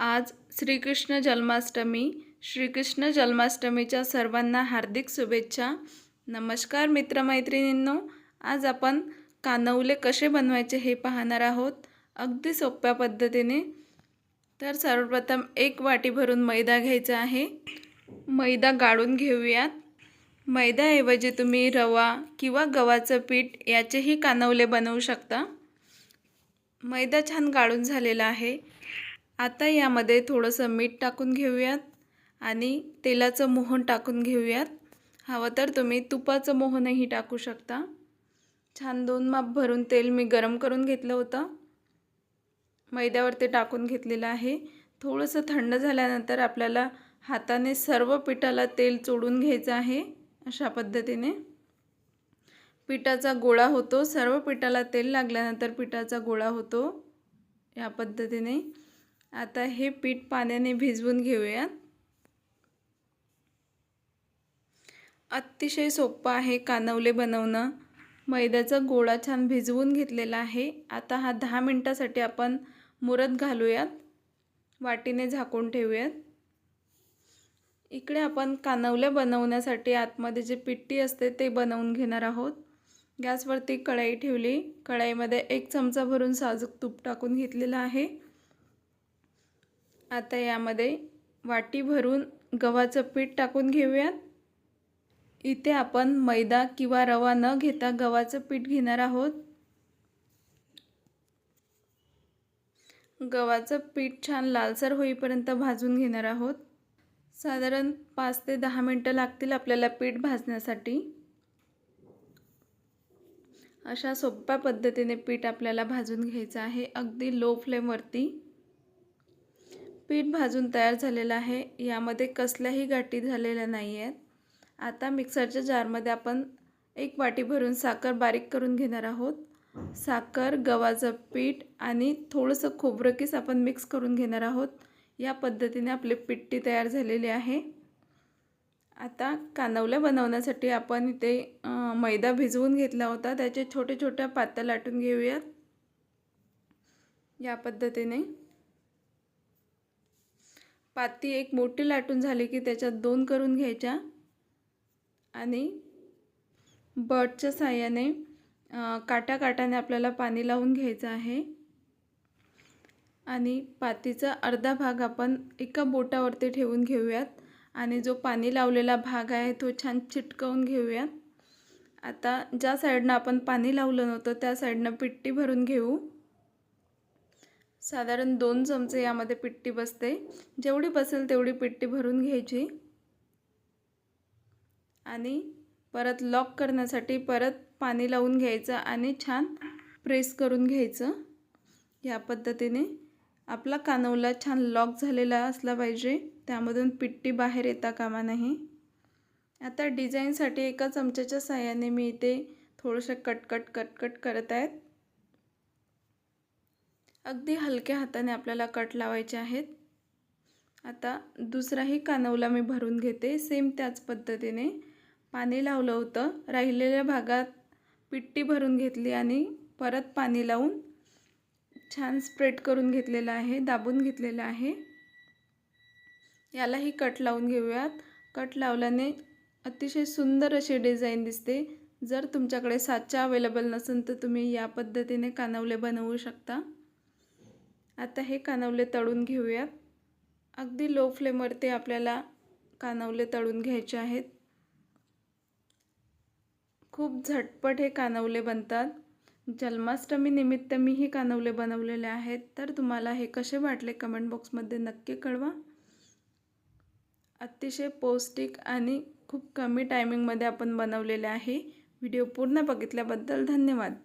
आज श्रीकृष्ण जन्माष्टमी. श्रीकृष्ण जन्माष्टमीच्या सर्वांना हार्दिक शुभेच्छा. नमस्कार मित्रमैत्रिणींनो आज आपण कानवले कसे बनवायचे हे पाहणार आहोत. अगदी सोप्या पद्धतीने. तर सर्वप्रथम एक वाटी भरून मैदा घ्यायचा आहे. मैदा गाळून घेऊयात. मैद्याऐवजी तुम्ही रवा किंवा गव्हाचं पीठ याचेही कानवले बनवू शकता. मैदा छान गाळून झालेला आहे. आता यामध्ये थोडंसं मीठ टाकून घेऊयात आणि तेलाचं मोहन टाकून घेऊयात. हवं तर तुम्ही तुपाचं मोहनही टाकू शकता. छान दोन माप भरून तेल मी गरम करून घेतलं होतं. मैद्यावर ते टाकून घेतलेलं आहे. थोडंसं थंड झाल्यानंतर आपल्याला हाताने सर्व पिठाला तेल चोडून घ्यायचं आहे अशा पद्धतीने. पिठाचा गोळा होतो. सर्व पिठाला तेल लागल्यानंतर पिठाचा गोळा होतो या पद्धतीने. आता हे पीठ पाण्याने भिजवून घेऊयात. अतिशय सोपं आहे कानवले बनवणं. मैद्याचा गोळा छान भिजवून घेतलेला आहे. आता हा दहा मिनटासाठी आपण मुरत घालूयात. वाटीने झाकून ठेवूयात. इकडे आपण कानवल्या बनवण्यासाठी आतमध्ये जे पिट्टी असते ते बनवून घेणार आहोत. गॅसवरती कढाई ठेवली. कढाईमध्ये एक चमचा भरून साजूक तूप टाकून घेतलेलं आहे. आता यामध्ये वाटी भरून गव्हाचं पीठ टाकून घेऊयात. इथे आपण मैदा किंवा रवा न घेता गव्हाचं पीठ घेणार आहोत. गव्हाचं पीठ छान लालसर होईपर्यंत भाजून घेणार आहोत. साधारण पाच ते दहा मिनटं लागतील आपल्याला पीठ भाजण्यासाठी. अशा सोप्या पद्धतीने पीठ आपल्याला भाजून घ्यायचं आहे. अगदी लो फ्लेमवरती पीठ भाजून तयार झालेलं आहे. यामध्ये कसल्याही गाठी झालेल्या नाही आहेत आता मिक्सरच्या जारमध्ये आपण एक वाटी भरून साखर बारीक करून घेणार आहोत. साखर गव्हाचं पीठ आणि थोडंसं खोबरं किस आपण मिक्स करून घेणार आहोत. या पद्धतीने आपली पिट्टी तयार झालेली आहे. आता कानवल्या बनवण्यासाठी आपण इथे मैदा भिजवून घेतला होता. त्याचे छोटे छोट्या पात्या लाटून घेऊयात. या पद्धतीने. पाती एक मोठी लाटून झाली की त्याच्यात दोन करून घ्यायच्या. आणि बटच्या साह्याने काटा काट्याने आपल्याला पाणी लावून घ्यायचं आहे. आणि पातीचा अर्धा भाग आपण एका बोटावरती ठेवून घेऊयात. आणि जो पाणी लावलेला भाग आहे तो छान चिटकवून घेऊयात. आता ज्या साईडनं आपण पाणी लावलं नव्हतं त्या साईडनं पिट्टी भरून घेऊ. साधारण दोन चमचे यामध्ये पिट्टी बसते. जेवढी बसेल तेवढी पिट्टी भरून घ्यायची. आणि परत लॉक करण्यासाठी परत पाणी लावून घ्यायचं आणि छान प्रेस करून घ्यायचं. या पद्धतीने आपला कानवला छान लॉक झालेला असला पाहिजे. त्यामधून पिट्टी बाहेर येता कामा नाही आता डिझाईनसाठी एका चमच्याच्या साह्याने मी इथे थोडंसं कटकट कटकट करत आहेत. अगदी हलक्या हाताने आपल्याला कट लावायचे आहेत. आता दुसराही कानवला मी भरून घेते सेम त्याच पद्धतीने. पाणी लावलं होतं राहिलेल्या भागात पिट्टी भरून घेतली आणि परत पाणी लावून छान स्प्रेड करून घेतलेलं आहे दाबून घेतलेलं आहे. यालाही कट लावून घेऊयात. कट लावल्याने अतिशय सुंदर अशी डिझाईन दिसते. जर तुमच्याकडे साचा अवेलेबल नसेल तर तुम्ही या पद्धतीने कानवले बनवू शकता. आता हे कानवले तळून घेऊयात. अगदी लो फ्लेमवरती आपल्याला कानवले तळून घ्यायचे आहेत. खूप झटपट हे कानवले बनतात. जन्माष्टमी निमित्त मी हे कानवले बनवलेले आहेत. तर तुम्हाला हे कसे वाटले कमेंट बॉक्समध्ये नक्की कळवा. अतिशय पौष्टिक आणि खूप कमी टायमिंगमध्ये आपण बनवलेले आहे. व्हिडिओ पूर्ण बघितल्याबद्दल धन्यवाद.